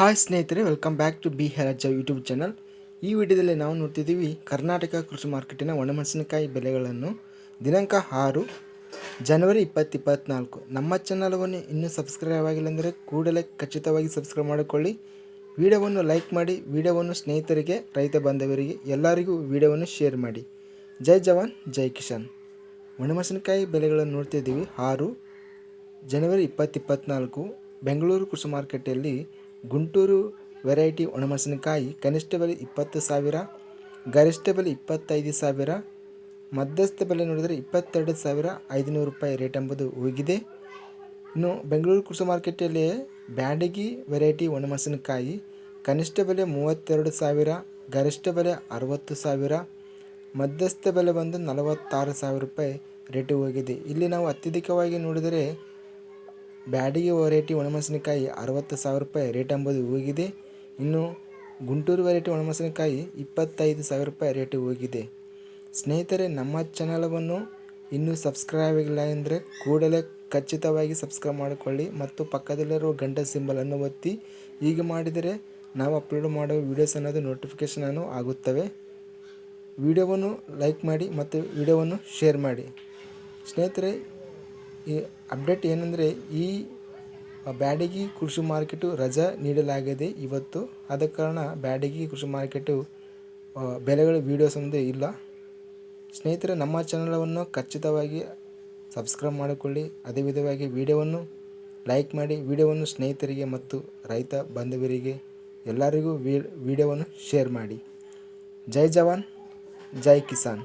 Hi ಸ್ನೇಹಿತರೆ welcome back to B ಹೆರಾಜ YouTube channel ಈ ವಿಡಿಯೋದಲ್ಲಿ ನಾವು ನೋಡ್ತಿದ್ದೀವಿ ಕರ್ನಾಟಕ ಕೃಷಿ ಮಾರ್ಕೆಟಿನ ಒಣಮೆಣಸಿನಕಾಯಿ ಬೆಲೆಗಳನ್ನು. ದಿನಾಂಕ ಆರು, ಜನವರಿ ಇಪ್ಪತ್ತು ಇಪ್ಪತ್ತ್ನಾಲ್ಕು ನಮ್ಮ ಚಾನಲವನ್ನು ಇನ್ನೂ ಸಬ್ಸ್ಕ್ರೈಬ್ ಆಗಿಲ್ಲ ಅಂದರೆ ಕೂಡಲೇ ಖಚಿತವಾಗಿ ಸಬ್ಸ್ಕ್ರೈಬ್ ಮಾಡಿಕೊಳ್ಳಿ. ವಿಡಿಯೋವನ್ನು ಲೈಕ್ ಮಾಡಿ, ವಿಡಿಯೋವನ್ನು ಸ್ನೇಹಿತರಿಗೆ, ರೈತ ಬಾಂಧವರಿಗೆ, ಎಲ್ಲರಿಗೂ ವಿಡಿಯೋವನ್ನು ಶೇರ್ ಮಾಡಿ. ಜೈ ಜವಾನ್, ಜೈ ಕಿಶಾನ್ ಒಣಮೆಣಸಿನಕಾಯಿ ಬೆಲೆಗಳನ್ನು ನೋಡ್ತಿದ್ದೀವಿ. ಆರು, ಜನವರಿ ಇಪ್ಪತ್ತು ಇಪ್ಪತ್ತ್ನಾಲ್ಕು ಬೆಂಗಳೂರು ಕೃಷಿ ಮಾರ್ಕೆಟಲ್ಲಿ ಗುಂಟೂರು ವೆರೈಟಿ ಒಣಮೆಣಸಿನಕಾಯಿ ಕನಿಷ್ಠ ಬೆಲೆ ಇಪ್ಪತ್ತು ಸಾವಿರ, ಗರಿಷ್ಠ ಬೆಲೆ ಇಪ್ಪತ್ತೈದು ಸಾವಿರ, ಮಧ್ಯಸ್ಥ ಬೆಲೆ ನೋಡಿದರೆ ಇಪ್ಪತ್ತೆರಡು ಸಾವಿರ ಐದುನೂರು ರೂಪಾಯಿ ರೇಟ್ ಎಂಬುದು ಹೋಗಿದೆ ಇನ್ನು ಬೆಂಗಳೂರು ಕೃಷಿ ಮಾರ್ಕೆಟಲ್ಲಿ ಬ್ಯಾಡಗಿ ವೆರೈಟಿ ಒಣಮೆಣಸಿನಕಾಯಿ ಕನಿಷ್ಠ ಬೆಲೆ ಮೂವತ್ತೆರಡು ಸಾವಿರ, ಗರಿಷ್ಠ ಬೆಲೆ ಅರವತ್ತು ಸಾವಿರ, ಮಧ್ಯಸ್ಥ ಬೆಲೆ ಬಂದು ನಲವತ್ತಾರು ಸಾವಿರ ರೂಪಾಯಿ ರೇಟು ಹೋಗಿದೆ. ಇಲ್ಲಿ ನಾವು ಅತ್ಯಧಿಕವಾಗಿ ನೋಡಿದರೆ ಬ್ಯಾಡಿಗೆ ವೆರೈಟಿ ಒಣಮೆಣಸಿನಕಾಯಿ ಅರವತ್ತು ಸಾವಿರ ರೂಪಾಯಿ ರೇಟ್ ಎಂಬುದು ಹೋಗಿದೆ. ಇನ್ನು ಗುಂಟೂರು ವೆರೈಟಿ ಒಣಮೆಣಸಿನಕಾಯಿ ಇಪ್ಪತ್ತೈದು ಸಾವಿರ ರೂಪಾಯಿ ರೇಟ್ ಹೋಗಿದೆ. ಸ್ನೇಹಿತರೆ, ನಮ್ಮ ಚಾನಲವನ್ನು ಇನ್ನೂ ಸಬ್ಸ್ಕ್ರೈಬ್ ಆಗಿಲ್ಲ ಅಂದರೆ ಕೂಡಲೇ ಖಚಿತವಾಗಿ ಸಬ್ಸ್ಕ್ರೈಬ್ ಮಾಡಿಕೊಳ್ಳಿ ಮತ್ತು ಪಕ್ಕದಲ್ಲಿರುವ ಗಂಟೆ ಸಿಂಬಲನ್ನು ಒತ್ತಿ. ಹೀಗೆ ಮಾಡಿದರೆ ನಾವು ಅಪ್ಲೋಡ್ ಮಾಡುವ ವೀಡಿಯೋಸ್ ಅನ್ನೋದು ನೋಟಿಫಿಕೇಷನ್ ಅನ್ನು ಆಗುತ್ತವೆ. ವಿಡಿಯೋವನ್ನು ಲೈಕ್ ಮಾಡಿ ಮತ್ತು ವಿಡಿಯೋವನ್ನು ಶೇರ್ ಮಾಡಿ. ಸ್ನೇಹಿತರೆ ಈ ಅಪ್ಡೇಟ್ ಏನಂದರೆ ಈ ಬ್ಯಾಡಗಿ ಕೃಷಿ ಮಾರ್ಕೆಟು ರಜಾ ನೀಡಲಾಗಿದೆ ಇವತ್ತು. ಆದ ಕಾರಣ ಬ್ಯಾಡಗಿ ಕೃಷಿ ಮಾರ್ಕೆಟು ಬೆಲೆಗಳ ವೀಡಿಯೋಸ್ ಒಂದು ಇಲ್ಲ. ಸ್ನೇಹಿತರೆ, ನಮ್ಮ ಚಾನಲನ್ನು ಖಚಿತವಾಗಿ ಸಬ್ಸ್ಕ್ರೈಬ್ ಮಾಡಿಕೊಳ್ಳಿ. ಅದೇ ವಿಧವಾಗಿ ವಿಡಿಯೋವನ್ನು ಲೈಕ್ ಮಾಡಿ. ವಿಡಿಯೋವನ್ನು ಸ್ನೇಹಿತರಿಗೆ ಮತ್ತು ರೈತ ಬಾಂಧವರಿಗೆ ಎಲ್ಲರಿಗೂ ವಿಡಿಯೋವನ್ನು ಶೇರ್ ಮಾಡಿ. ಜೈ ಜವಾನ್, ಜೈ ಕಿಸಾನ್.